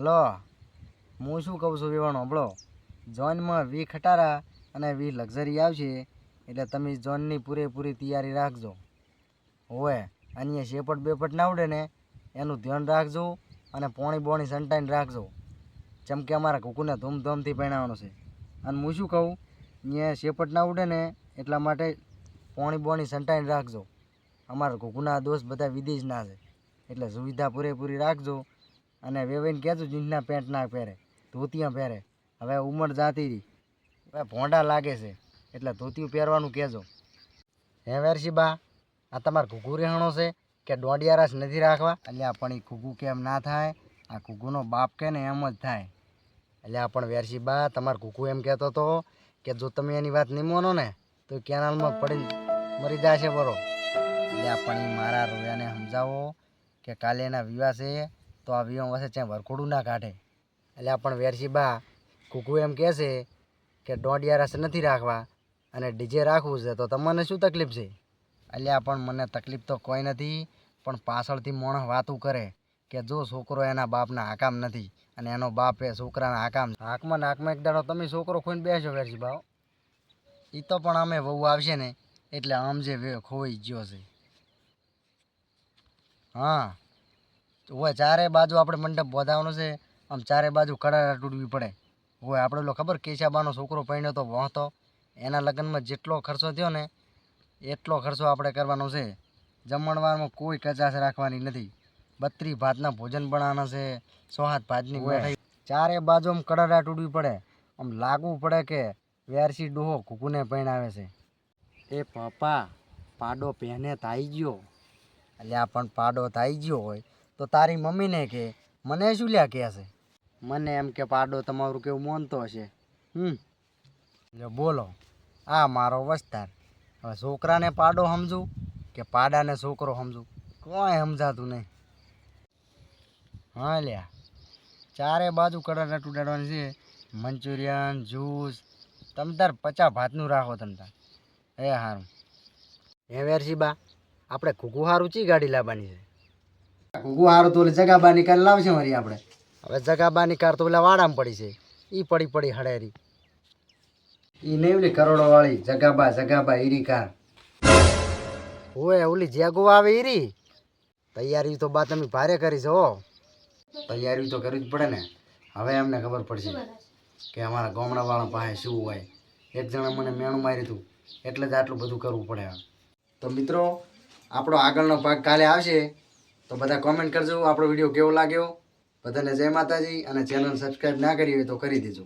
Hello, હું શું કહું છું વેવાણો હંભળો? જોનમાં વી ખટારા અને વી લક્ઝરી આવશે એટલે તમે જોનની પૂરેપૂરી તૈયારી રાખજો. હોવે અહીંયા શેપટ બેપટ ના ઉડે ને, એનું ધ્યાન રાખજો અને પોણી બોણી સંટાઈને રાખજો. જેમ કે અમારા કુકુને ધૂમધામથી પહેણાવવાનું છે. અને હું શું કહું અહીંયા શેપટ ના ઉડે ને, એટલા માટે પોણી બોણી સંટાઈને રાખજો. અમારા કુકુના દોસ્ત બધા વિદેશ ના છે. એટલે સુવિધા પૂરેપૂરી રાખજો અને વેવાઈને કહેજો જીન્સના પેન્ટ ના પહેરે, ધોતિયા પહેરે. હવે ઉંમર જાતી રહી. હવે ભોંડા લાગે છે, એટલે ધોતિયું પહેરવાનું કહેજો. હે વેરસી બા આ તમારે ઘૂઘું રહેણો છે કે દોઢિયા રસ નથી રાખવા? એટલે આ પણ એ ઘૂઘું કેમ ના થાય? આ ઘૂઘુનો બાપ કે ને એમ જ થાય. એટલે આ પણ વેરસી બા તમારે ઘૂઘું એમ કહેતો હતો કે જો તમે એની વાત નહીં માનો ને, તો કેનાલમાં પડી મરી જશે બરો એટલે આ પણ મારા રોયાને સમજાવો કે કાલે એના વિવાહ છે તો આ વિવાહ વસે ત્યાં વરખોડું ના કાઢે. એટલે પણ વેરસી બા કુકુ એમ કહે છે કે દોઢિયા રસ નથી રાખવા અને ડીજે રાખવું છે. તો તમને શું તકલીફ છે? અલ્યા પણ મને તકલીફ તો કોઈ નથી, પણ પાછળથી મોણસ વાતું કરે કે જો છોકરો એના બાપના હાકામ નથી અને એનો બાપ એ છોકરાના હાકામ હાકમાં નાકમાં એક દાડો તમે છોકરો ખોઈને બેસો વેરસી ભાવ એ તો પણ અમે વહુ આવશે ને, એટલે આમ જે ખોઈ ગયો છે. હા. હોય ચારે બાજુ આપણે મંડપ બોધાવવાનો છે. આમ ચારે બાજુ કડાડા તૂટવી પડે. હોય આપણે પેલો ખબર કેશાબાનો છોકરો પહેણ્યો તો વહતો. એના લગ્નમાં જેટલો ખર્ચો થયો ને એટલો ખર્ચો આપણે કરવાનો છે. જમણવારમાં કોઈ કચાશ રાખવાની નથી. બત્રી ભાતના ભોજન બનાવવાના છે. સો હાથ ભાતની મીઠાઈ. ચારે બાજુ આમ કડારા તૂટવી પડે. આમ લાગવું પડે કે વેરસી ડોહો કુકુને પહેણાવે છે. એ પપ્પા પાડો પહેને તાઈ ગયો. એટલે આ પણ પાડો તાઈ ગયો હોય. તો તારી મમ્મીને કે, મને શું લ્યા કહે છે? મને એમ કે પાડો, તમારું કેવું માનતો હશે. હમ. બોલો, આ મારો વસ્તાર. હવે છોકરાને પાડો સમજું કે પાડાને છોકરો સમજું? કોઈ સમજાતું નહીં. હા, લ્યા. ચારે બાજુ કડાડા તૂટાડવાની છે. Manchurian, juice. તમ તાર પચા ભાતનું રાખો તમ તાર. એ સારું હે વેરસી બા આપણે ઘૂઘુ સારું ચી ગાડી લાવવાની છે? સારું તો ઓલી જગાબાની કાર લાવશે મારી આપણે. હવે જગાબાની નીકાળ તો પેલા વાડામાં પડી છે. ઈ પડી પડી હડેરી. ઈ નહીં ઓલી કરોડો વાળી જગાબા જગાબા ઈરી કાર. ઓએ ઓલી જેગો આવે ઈરી તૈયારી તો બા તમે ભારે કરી છે હો. તૈયારી તો કરવી જ પડે ને. હવે એમને ખબર પડશે કે અમારા ગામડાવાળા પાસે શું હોય. એક જણા મને મેણું માર્યું હતું. એટલે જ આટલું બધું કરવું પડે. તો મિત્રો આપણો આગળનો ભાગ કાલે આવશે. તો બધા કોમેન્ટ કરજો આપણો વીડિયો કેવો લાગ્યો? બધાને જય માતાજી અને ચેનલ સબસ્ક્રાઈબ ના કરી હોય તો કરી દેજો.